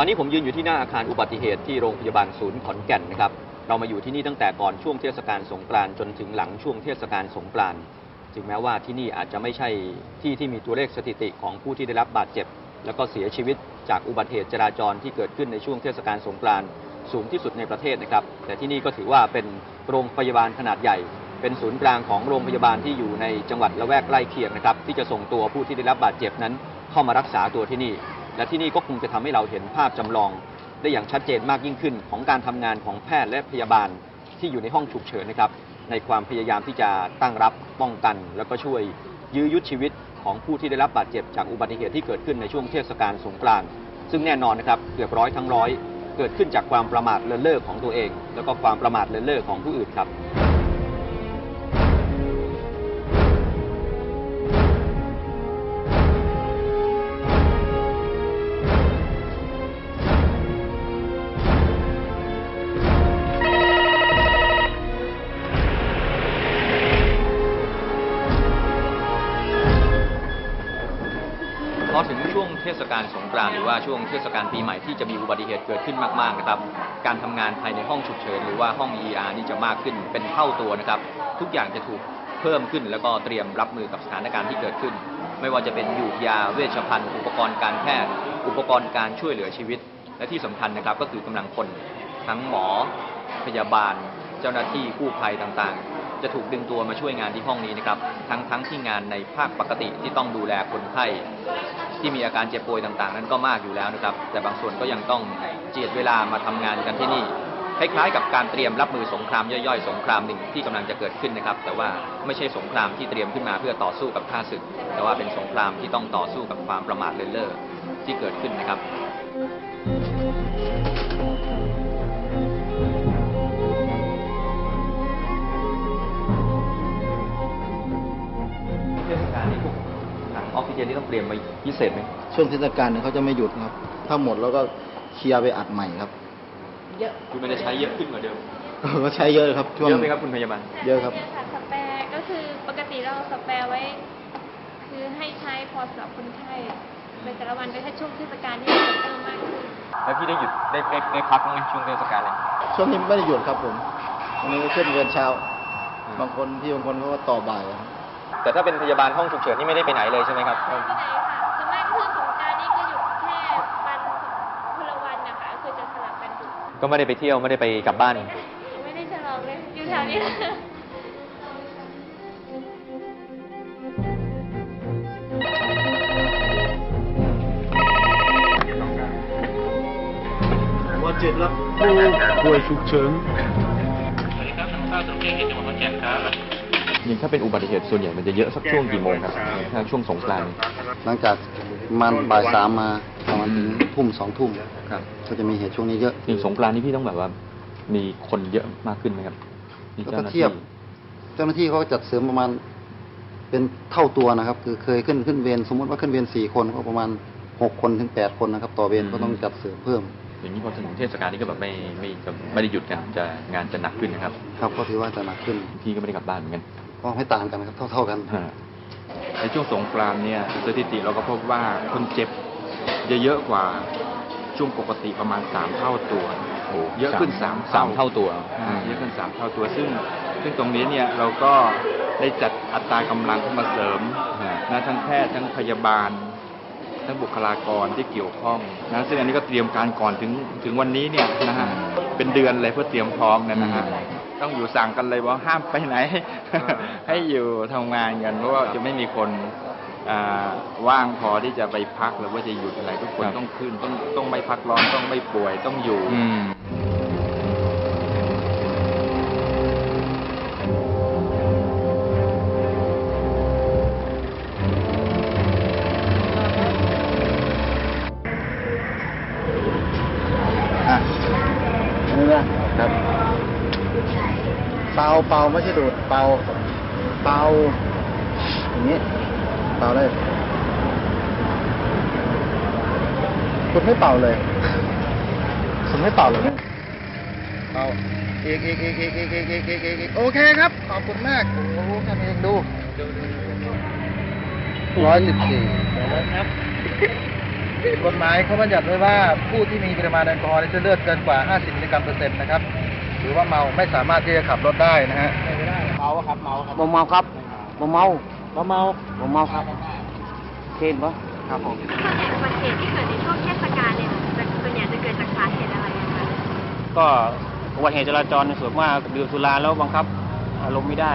ตอนนี้ผมยืนอยู่ที่หน้าอาคารอุบัติเหตุที่โรงพยาบาลศูนย์ขอนแก่นนะครับ เรามาอยู่ที่นี่ตั้งแต่ก่อนช่วงเทศกาลสงกรานต์จนถึงหลังช่วงเทศกาลสงกรานต์ถึงแม้ว่าที่นี่อาจจะไม่ใช่ที่ที่มีตัวเลขสถิติของผู้ที่ได้รับบาดเจ็บ แล้วก็เสียชีวิตจากอุบัติเหตุจราจรที่เกิดขึ้นในช่วงเทศกาลสงกรานต์สูงที่สุดในประเทศนะครับ แต่ที่นี่ก็ถือว่าเป็นโรงพยาบาลขนาดใหญ่ เป็นศูนย์กลางของโรงพยาบาลที่อยู่ในจังหวัดละแวกใกล้เคียงนะครับที่จะส่งตัวผู้ที่ได้รับบาดเจ็บนั้น เข้ามารักษาตัวที่นี่ และที่นี่ก็คงจะทำให้เราเห็นภาพจำลอง ได้อย่างชัดเจนมากยิ่งขึ้น ของการทำงานของแพทย์และพยาบาลที่อยู่ในห้องฉุกเฉินนะครับในความพยายามที่จะตั้งรับป้องกัน แล้วก็ช่วยยื้อยุดชีวิตของผู้ที่ได้รับบาดเจ็บจากอุบัติเหตุที่เกิดขึ้นในช่วงเทศกาลสงกรานต์ซึ่งแน่นอนนะครับเกือบร้อยทั้งร้อย เกิดขึ้นจากความประมาทเลินเล่อของตัวเอง แล้วก็ความประมาทเลินเล่อของผู้อื่นครับ ศกาลสงกรานต์หรือว่าช่วงเทศกาลปีใหม่ที่จะมีอุบัติเหตุเกิดขึ้นมากๆนะครับ การทำงานภายในห้องฉุกเฉินหรือว่าห้อง ER นี่จะมากขึ้นเป็นเท่าตัวนะครับ ทุกอย่างจะถูกเพิ่มขึ้นแล้วก็เตรียมรับมือกับสถานการณ์ที่เกิดขึ้น ไม่ว่าจะเป็นยูกยาเวชภัณฑ์ อุปกรณ์การแพทย์ อุปกรณ์การช่วยเหลือชีวิต และที่สำคัญนะครับก็คือกำลังคนทั้งหมอ พยาบาล เจ้าหน้าที่กู้ภัยต่างๆ จะถูกดึงตัวมาช่วยงานที่ห้องนี้นะครับทั้งทั้งที่งานในภาคปกติที่ต้องดูแลคนไข้ ที่มีอาการเจ็บป่วยต่างๆ นั้นก็มากอยู่แล้วนะครับ แต่บางส่วนก็ยังต้องเจียดเวลามาทำงานกันที่นี่คล้ายๆกับการเตรียมรับมือสงครามย่อยๆ สงครามหนึ่งที่กำลังจะเกิดขึ้นนะครับ แต่ว่าไม่ใช่สงครามที่เตรียมขึ้นมาเพื่อต่อสู้กับข้าศึก แต่ว่าเป็นสงครามที่ต้องต่อสู้กับความประมาทเลินเล่อที่เกิดขึ้นนะครับ ถังออกซิเจนนี่ต้องเตรียมไว้พิเศษไหมช่วงเทศกาลเนี่ยเขาจะไม่หยุดครับ ถ้าหมดแล้วก็เคลียร์ไปอัดใหม่ครับ เยอะคือมันจะใช้เยอะขึ้นกว่าเดิม ก็ใช้เยอะครับช่วงเยอะไหมครับคุณพยาบาลเยอะครับเนี่ยค่ะสแปร์ก็คือปกติเราสแปร์ไว้ คือให้ใช้พอสำหรับคนไข้ในแต่ละวันแต่ถ้าช่วงเทศกาลนี่จะเพิ่มมากขึ้นแล้วพี่ได้หยุดได้ได้ได้พักบ้างไหมช่วงเทศกาลเลยช่วงนี้ไม่ได้หยุดครับผมวันนี้ขึ้นเวรเช้าอืมบางคนพี่บางคนเขาก็ต่อบ่ายครับ แต่ถ้าเป็นพยาบาลห้องฉุกเฉินนี่ไม่ได้ไปไหนเลยใช่ไหมครับที่ไหนค่ะส่วนมากคือสงกรารนี่ก็หยุดแค่วันคนละวันนะคะ คือจะสลับกันหยุดก็ไม่ได้ไปเที่ยวไม่ได้ไปกลับบ้าน ไม่ได้ฉลองเลย อยู่แถวนี้วันเจ็ดรับผู้ป่วยฉุกเฉิน ยิงถ้าเป็นอุบัติเหตุส่วนใหญ่มันจะเยอะสักช่วงกี่โมงครับถ้าช่วงสงกรานต์หลังจากประมันบ่ายสามมาประมาณถึงทุ่มสองทุ่มครับก็จะมีเหตุช่วงนี้เยอะจริงสงกรานต์นี่พี่ต้องแบบว่า มีคนเยอะมากขึ้นไหมครับมีแล้วเจ้าก็หน้าเทีที่ยบเจ้าหน้าที่เขาก็จัดเสริมประมาณ เป็นเท่าตัวนะครับ คือเคยขึ้นขึ้นเวรสมมติว่าขึ้นเวรสี่คนก็ประมาณหกคนถึงแปดคนนะครับ ต่อเวรก็ต้องจัดเสริมเพิ่มอย่างนี้พอถึงเทศกาลนี้ก็แบบไม่ไม่จะไม่ได้หยุดกันจะงานจะหนักขึ้นนะครับ ครับก็ถือว่าจะหนักขึ้นพี่ก็ไม่ได้กลับบ้านเหมือนกัน ก็ไม่ต่างกันนะครับเท่า ๆกันในช่วงสงกรานต์เนี่ยสถิติเราก็พบว่าคนเจ็บจะเยอะกว่าช่วงปกติประมาณสามเท่าตัวโอ้เยอะขึ้นสามสามเท่าตัวอ่าเยอะขึ้นสามเท่าตัว ซึ่งซึ่งตรงนี้เนี่ยเราก็ได้จัดอัตรากำลังเข้ามาเสริมฮะนะทั้งแพทย์ทั้งพยาบาล ทั้งบุคลากรที่เกี่ยวข้องนะซึ่งอันนี้ก็เตรียมการก่อนถึงถึงวันนี้เนี่ยนะฮะเป็นเดือนเลยเพื่อเตรียมพร้อมเนยนะฮะ ต้องอยู่สั่งกันเลยว่าห้ามไปไหน ให้อยู่ทำงานกัน เพราะว่าจะไม่มีคนอ่าว่างพอที่จะไปพักหรือว่าจะหยุดอะไรทุกคนครับต้องขึ้นต้องต้องไม่พักร้อนต้องไม่ป่วยต้องอยู่อืมอะนี่นะครับ เป่าเป่าไม่ใช่ดูดเป่าเป่าอย่างนี้เป่าเลยคุณไม่เป่าเลยคุณไม่เป่าเลยนะเป่าอีกอีกอีกอีกอีกอีกอีกอีกอีกอีกโอเคครับ ขอบคุณมากโอ้โหแค่นี้เองดูร้อยสิบสี่กฎหมายเขาบัญญัติไว้ว่าผู้ที่มีปริมาณแอลกอฮอล์ในเส้นเลือดเกินกว่า 50มิลลิกรัมเปอร์เซ็นต์นะครับ หรือว่าเมาไม่สามารถที่จะขับรถได้นะฮะเมาครับเมาครับบ่เมาครับบ่เมาบ่เมาบ่เมาครับเห็นปะครับผมส่วนใหญ่อุบัติเหตุที่เกิดในช่วงเทศกาลเนี่ยจะส่วนใหญ่จะเกิดจากสาเหตุอะไรอะคะก็อุบัติเหตุจราจรในส่วนมากดื่มสุราแล้วบังคับอารมณ์ไม่ได้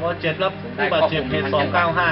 โอเจ็ดรับผู้บาดเจ็บเหตุสองเก้าห้า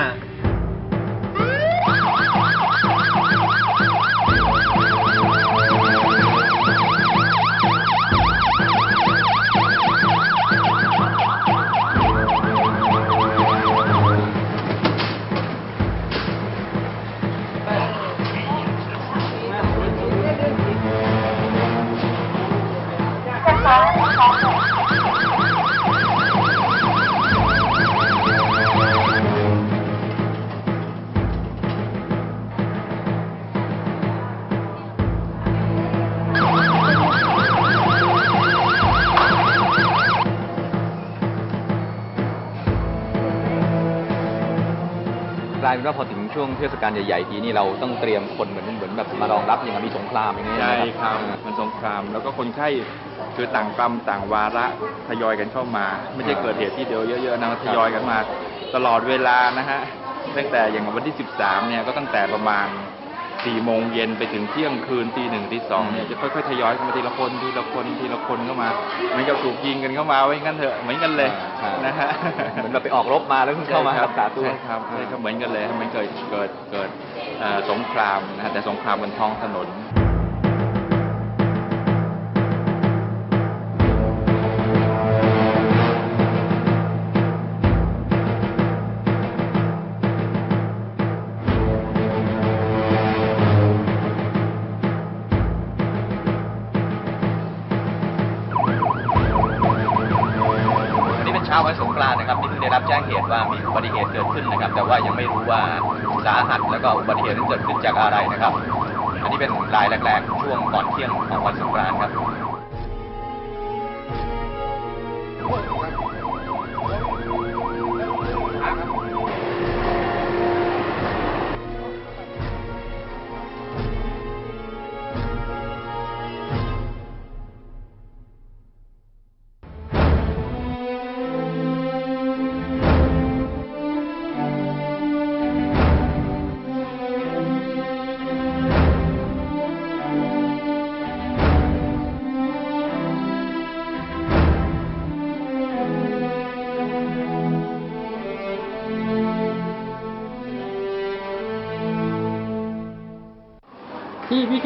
ายเป็นว่าพอถึงช่วงเทศกาลใหญ่ๆทีนี่เราต้องเตรียมคนเหมือนเหมือนแบบมารองรับอย่างมีสงครามอย่างเงี้ยใช่นะครับมันสงคราม แล้วก็คนไข้คือต่างกรรมต่างวาระทยอยกันเข้ามา ไม่ใช่เกิดเหตุที่เดียวเยอะๆนะทยอยกันมา ตลอดเวลานะฮะตั้งแต่อย่างวันที่ 13 เนี่ยก็ตั้งแต่ประมาณ 4โมงเย็นไปถึงเที่ยงคืนตีหนึ่งตีสองเนี่ยจะค่อยๆทยอยเข้ามาทีละคนทีละคนทีละคนเข้ามาเหมือนกับถูกยิงกันเข้ามาไว้งั้นเถอะเหมือนกันเลยใช่นะฮะเหมือนแบบไปออกรบมาแล้วเพิ่งเข้ามารักษาตัวใช่ครับใช่ครับเหมือนกันเลยมันเกิดเกิดเกิดเอ่อสงครามนะฮะแต่สงครามบนท้องถนน ช้าวันสงกรานต์นะครับที่เพิ่งได้รับแจ้งเหตุว่ามีอุบัติเหตุเกิดขึ้นนะครับ แต่ว่ายังไม่รู้ว่าสาหัสแล้วก็อุบัติเหตุนั้นเกิดขึ้นจากอะไรนะครับ อันนี้เป็นรายแรกๆช่วงก่อนเที่ยงของวันสงกรานต์ครับ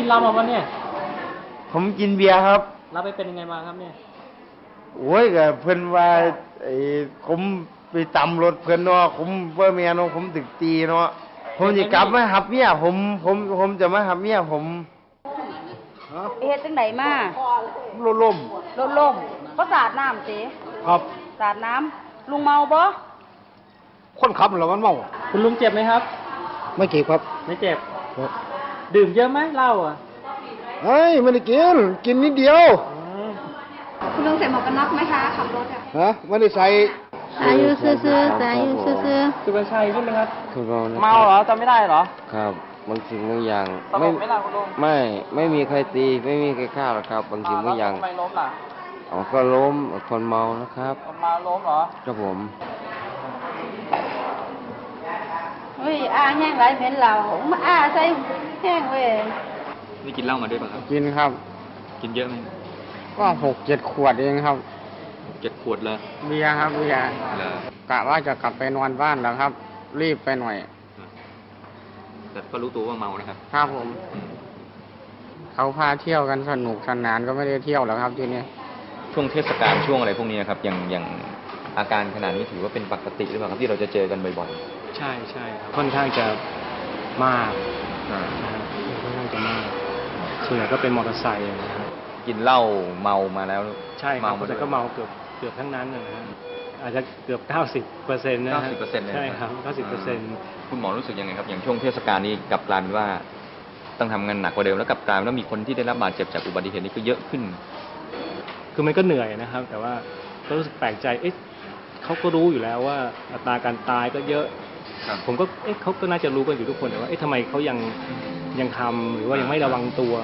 นเหล้ามาปะเนี่ย ผมกินเบียร์ครับเราไปเป็นยังไงมาครับเนี่ย โอ้ยกับเพิ่นว่าไอ้ผมไปตำรถเพิ่นเนาะผมเพื่อเมียเนาะผมถึกตีเนาะผมจะกลับมาหับเมียผมผมผมจะมาหับเมียผมไปเฮ็ดจังไดมาล่มล่มรถล่มเขาสาดน้ำสิครับสาดน้ำลุงเมาบ่คนขับเหรอมันเมา คุณลุงเจ็บไหมครับ ไม่เก็บครับ ไม่เจ็บ ดื่มเยอะไหมเหล้าอะเฮ้ยไม่ได้กิน กินนิดเดียวอืมคุณลุงใส่หมวกกันน็อกไหมคะขับรถอะฮะไม่ได้ใส่อายุซื่อๆแต่อายุซื่อคือเป็นชัยใช่ไหมครับคือเมานะเมาเหรอจำไม่ได้เหรอครับ บางสิ่งบางอย่างตลกไหมล่ะคุณลุงไม่ไม่มีใครตีไม่มีใครฆ่าหรอกครับ บางสิ่งบางอย่างทำไมล้มล่ะอ๋อก็ล้มคนเมานะครับคนมาล้มเหรอ ครับผม เฮ้ยอาแห้งหลายเหม็นเหล้ามาอาใส่แห้งเว้ยนี่กินเหล้ามาด้วยป่ะครับ กินครับ กินเยอะไหมก็หกเจ็ดขวดเองครับเจ็ดขวดเลยเบียร์ครับเบียร์เหรอกะว่าจะกลับไปนอนบ้านแล้วครับ รีบไปหน่อย แต่ก็รู้ตัวว่าเมานะครับครับผม เขาพาเที่ยวกันสนุกสนานก็ไม่ได้เที่ยวแล้วครับทีนี้ช่วงเทศกาลช่วงอะไรพวกนี้นะครับอย่างอย่าง อาการขนาดนี้ถือว่าเป็นปกติหรือเปล่าครับที่เราจะเจอกันบ่อยใช่ใช่ครับค่อนข้างจะมากๆอ่านะครับค่อนข้างจะมากส่วนใหญ่ก็เป็นมอเตอร์ไซค์นะครับกินเหล้าเมามาแล้วใช่ครับมาแต่ด้วยก็เมาเกือบเกือบทั้งนั้นนะฮะอาจจะเกือบ 90เปอร์เซ็นต์นะฮะ90%เลยใช่ครับ90เปอร์เซ็นต์ คุณหมอรู้สึกยังไงครับ อย่างช่วงเทศกาลนี้กลับกลายเป็นว่าต้องทำงานหนักกว่าเดิมแล้วกลับกลายเป็นว่ามีคนที่ได้รับบาดเจ็บจากอุบัติเหตุนี้ก็เยอะขึ้น คือมันก็เหนื่อยนะครับ แต่ว่า ก็รู้สึกแปลกใจเอ๊ะเขาก็รู้อยู่แล้วว่าอัตราการตายก็เยอะ ครับ ผมก็เอ๊ะเขาก็น่าจะรู้กันอยู่ทุกคนแต่ว่าเอ๊ะทำไมเขายังยังทำหรือว่ายังไม่ระวังตัว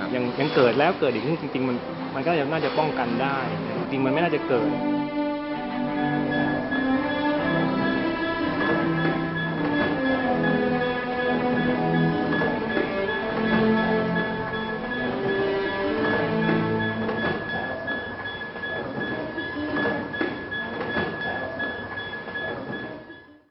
ครับ ยังยังเกิดแล้วเกิดอีกซึ่งจริง ๆ มันมันก็ยังน่าจะป้องกันได้ จริงๆมันไม่น่าจะเกิด